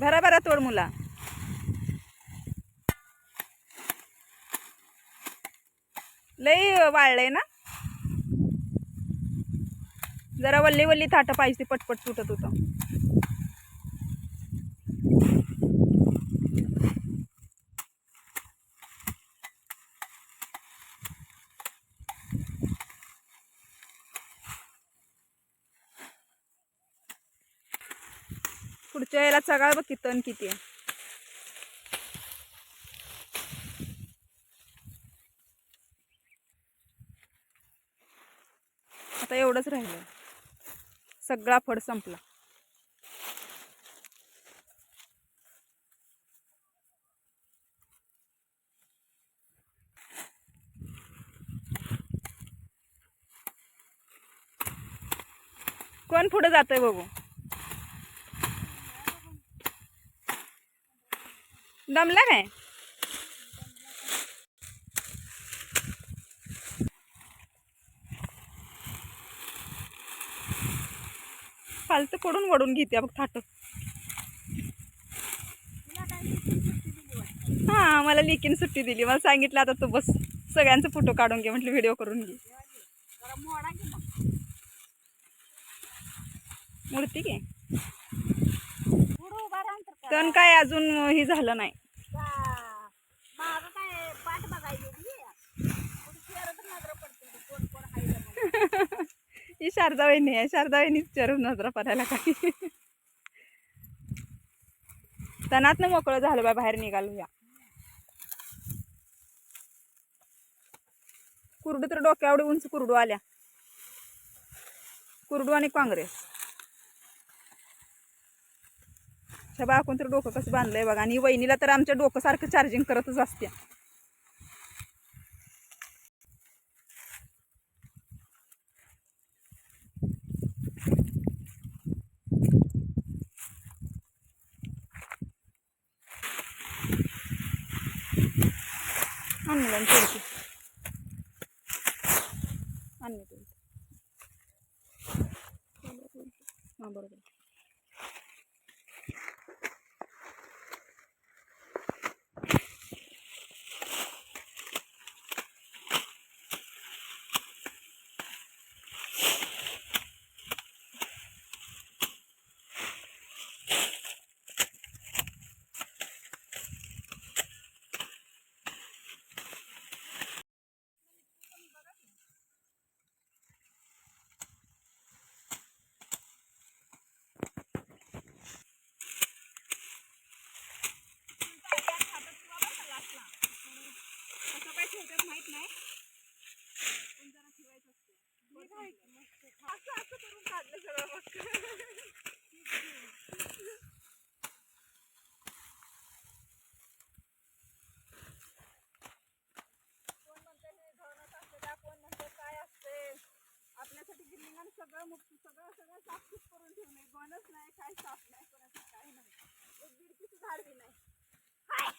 भरा भरा तोड मुला. लई वाळलंय ना? जरा वल्ली वल्ली थाट पाहिजे पटपट तुटत होतं. पुढच्या याला चगाळ बघ की तण किती आहे. आता एवढंच राहिलं. सगळा फड संपला. कोण पुढे जातंय बघू? दमला काय? फालतू पडून वडून घेते बघ थाट हा मला लिकीन सुट्टी दिली. मला सांगितलं आता तू बस. सगळ्यांचा फोटो काढून घे म्हटलं व्हिडिओ करून घे. मूर्ती घे. तण काय अजून हे झालं नाही. ही शारदा वहिनी आहे. शारदा वहिनीच चरून नजरा पडायला काही तणातनं मोकळं झालं बाय बाहेर निघालो या कुरडू तर डोक्यावडी उंच कुरडू आल्या. कुरडू आणि काँग्रेस. बा बाकून तर डोकं कसं बांधलंय बघा. आणि वहिनीला तर आमच्या डोकं सारखं चार्जिंग करतच असते आणलं थोडीशी आणली हां बरोबर. गिरलिंगाने सगळं मुक्त सगळं सगळं साफसूफ करून ठेवणे गणच नाही काय साफ नाही कोणाचं काय नाही एक बिडकीचं झाड बी नाही हाय,